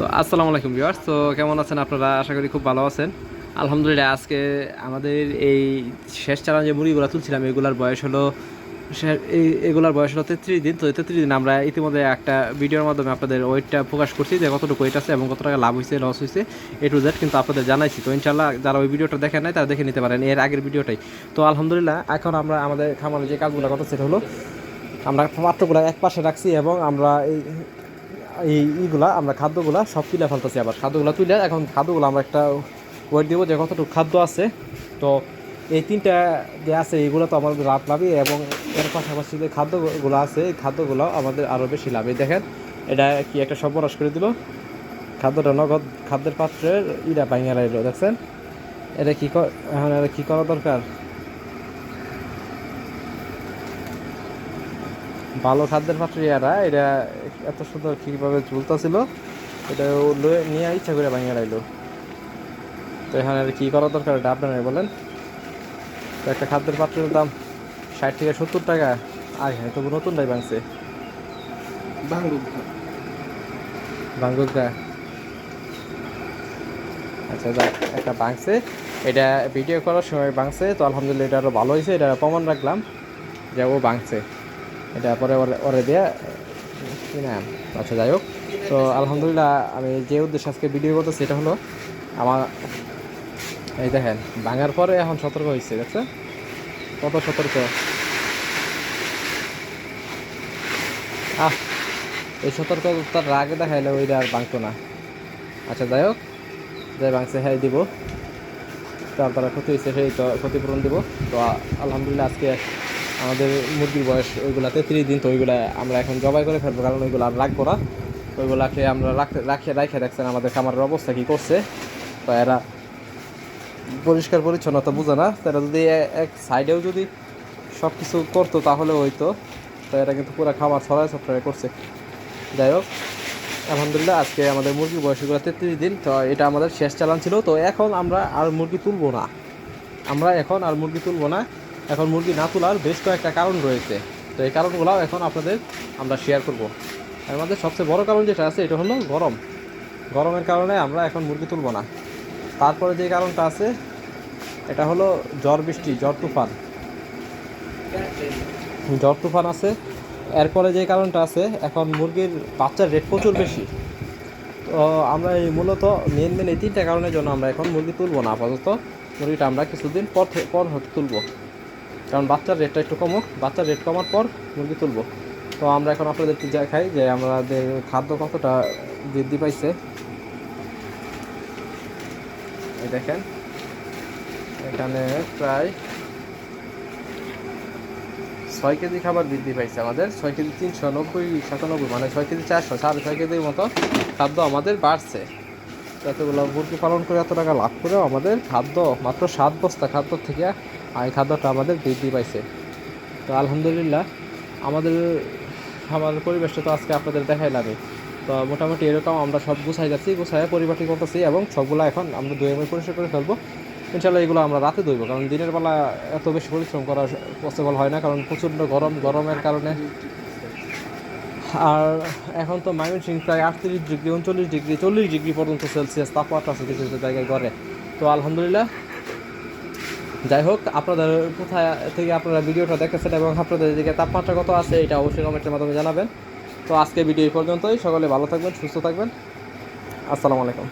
তো আসসালামু আলাইকুম ভিউয়ার্স। তো কেমন আছেন আপনারা? আশা করি খুব ভালো আছেন। আলহামদুলিল্লাহ, আজকে আমাদের এই শেষ চালান যে মুড়িগুলো তুলছিলাম, এগুলার বয়স হলো এগুলার বয়স হলো তেত্রিশ দিন। তো তেত্রিশ দিন আমরা ইতিমধ্যে একটা ভিডিওর মাধ্যমে আপনাদের ওয়েটটা প্রকাশ করছি যে কতটুকু ওয়েট আছে এবং কত টাকা লাভ হয়েছে লস হয়েছে এ টু জেড কিন্তু আপনাদের জানাইছি। তো ইনশাল্লাহ যারা ওই ভিডিওটা দেখেন নাই, তারা দেখে নিতে পারেন। এর আগের ভিডিওটাই। তো আলহামদুলিল্লাহ, এখন আমরা আমাদের খামারে যে কাজগুলো কথা সেটা হলো আমরা পাত্রগুলো এক পাশে রাখছি এবং আমরা এই এই ইগুলা, আমরা খাদ্যগুলা সব তুলে ফেলতেছি আবার। খাদ্যগুলো তুলে এখন খাদ্যগুলো আমরা একটা ওয়েট দিব যে কতটুকু খাদ্য আছে। তো এই তিনটা যে আছে, এগুলো তো আমাদের লাভ লাভই এবং এর পাশাপাশি যে খাদ্যগুলো আছে, এই খাদ্যগুলো আমাদের আরও বেশি লাভই। দেখেন, এটা কি একটা সর্বনাশ করে দিল? খাদ্যটা নগদ খাদ্যের পাত্রের ইটা ভাঙিয়ে রাখল দেখছেন? এটা কি এখন এটা কী করা দরকার? ভালো খাদ্যের পাত্র ইয়ারা এটা এত সুন্দর কীভাবে ঝুলতেছিল এটা ও নিয়ে ইচ্ছা করে ভাঙিয়ে রাখল তো এখানে কি করা দরকার এটা আপনারা বলেন? তো একটা খাদ্যের পাত্রের দাম ষাট থেকে সত্তর টাকা। আর হ্যাঁ তবু নতুন নতুনটাই ভাঙছে ভাঙ্গুকা আচ্ছা যাক একটা ভাঙছে এটা ভিডিও করার সময় ভাঙছে তো আলহামদুলিল্লাহ এটা আরও ভালো হয়েছে এটা প্রমাণ রাখলাম যে ও ভাঙছে এটা পরে ওরে দেয়া আচ্ছা যাই হোক। তো আলহামদুলিল্লাহ, আমি যে উদ্দেশ্যে আজকে ভিডিও করতে সেটা হলো আমার এই দেখেন, ভাঙার পরে এখন সতর্ক হয়েছে, দেখছেন? কত সতর্ক। আহ, এই সতর্কতার রাগে দেখাইলে ওইটা আর ভাঙতো না। আচ্ছা যাই হোক। যাই ভাঙছে হ্যাঁ দিব। তার দ্বারা ক্ষতি হয়েছে, সেই তো ক্ষতিপূরণ দিব। তো আলহামদুলিল্লাহ, আজকে আমাদের মুরগির বয়স ওইগুলা তেত্রিশ দিন, তো ওইগুলা আমরা এখন জবাই করে ফেলব, কারণ ওইগুলো আর রাখব না। ওইগুলাকে আমরা রাখে রাখে দেখছেন আমাদের খামারের অবস্থা কী করছে। তো এরা পরিষ্কার পরিচ্ছন্নতা বুঝে না তারা যদি এক সাইডেও যদি সব কিছু করতো তাহলে হইতো। তো এরা কিন্তু পুরো খামার ছড়ায় ছড়ায় করছে। যাই হোক, আলহামদুলিল্লাহ আজকে আমাদের মুরগির বয়সগুলো তেত্রিশ দিন, তো এটা আমাদের শেষ চালান ছিল। তো এখন আমরা আর মুরগি তুলবো না। আমরা এখন আর মুরগি তুলবো না। এখন মুরগি না তোলার বেশ কয়েকটা কারণ রয়েছে। তো এই কারণগুলো এখন আপনাদের আমরা শেয়ার করব। এর মধ্যে সবচেয়ে বড় কারণ যেটা আছে, এটা হলো গরম। গরমের কারণে আমরা এখন মুরগি তুলব না। তারপরে যে কারণটা আছে, এটা হলো ঝড় বৃষ্টি ঝড় তুফান। ঝড় তুফান আছে। এরপরে যে কারণটা আছে, এখন মুরগির বাচ্চার রেট প্রচুর বেশি। তো আমরা এই মূলত মেন মেন এই তিনটা কারণের জন্য আমরা এখন মুরগি তুলব না। আপাতত মুরগিটা আমরা কিছুদিন পর পর তুলবো। কারণ বাচ্চার রেটটা একটু কমুক বাচ্চার রেট কমার পর মুরগি তুলব। তো আমরা এখন আপনাদের দেখাই যে আমাদের খাদ্য কতটা বৃদ্ধি পাইছে। দেখেন, এখানে প্রায় ছয় কেজি খাবার বৃদ্ধি পাইছে আমাদের। ছয় কেজি তিনশো নব্বই, সাতানব্বই মানে ছয় কেজি চারশো, সাড়ে ছয় কেজির মতো খাদ্য আমাদের বাড়ছে। এতগুলো মুরগি পালন করে এত টাকা লাভ করেও আমাদের খাদ্য মাত্র সাত বস্তা খাদ্য থেকে এই খাদ্যটা আমাদের বৃদ্ধি পাইছে। তো আলহামদুলিল্লাহ, আমাদের, আমার পরিবেশটা তো আজকে আপনাদের দেখাই লাগে তো মোটামুটি এরকম আমরা সব গুছাই যাচ্ছি গুছাই পরিপাটি করতেছি এবং সবগুলো এখন আমরা দুই এমএল পরিষ্কার করে ফেলব। ইনশাল্লাহ এগুলো আমরা রাতে ধুইব, কারণ দিনের বেলা এত বেশি পরিশ্রম করা পসিবল হয় না, কারণ প্রচণ্ড গরম, গরমের কারণে। আর এখন তো ময়মনসিং প্রায় আটত্রিশ ডিগ্রি, উনচল্লিশ ডিগ্রি, চল্লিশ ডিগ্রি পর্যন্ত সেলসিয়াস তাপমাত্রা আছে কিছু কিছু জায়গায় করে তো আলহামদুলিল্লাহ যাই হোক, আপনাদের কোথায় থেকে আপনারা ভিডিওটা দেখতেছেন এবং আপনাদের দিকে তাপমাত্রা কত আছে, এটা অবশ্যই কমেন্টের মাধ্যমে জানাবেন। তো আজকে ভিডিও এই পর্যন্তই। সকলে ভালো থাকবেন, সুস্থ থাকবেন। আসসালামু আলাইকুম।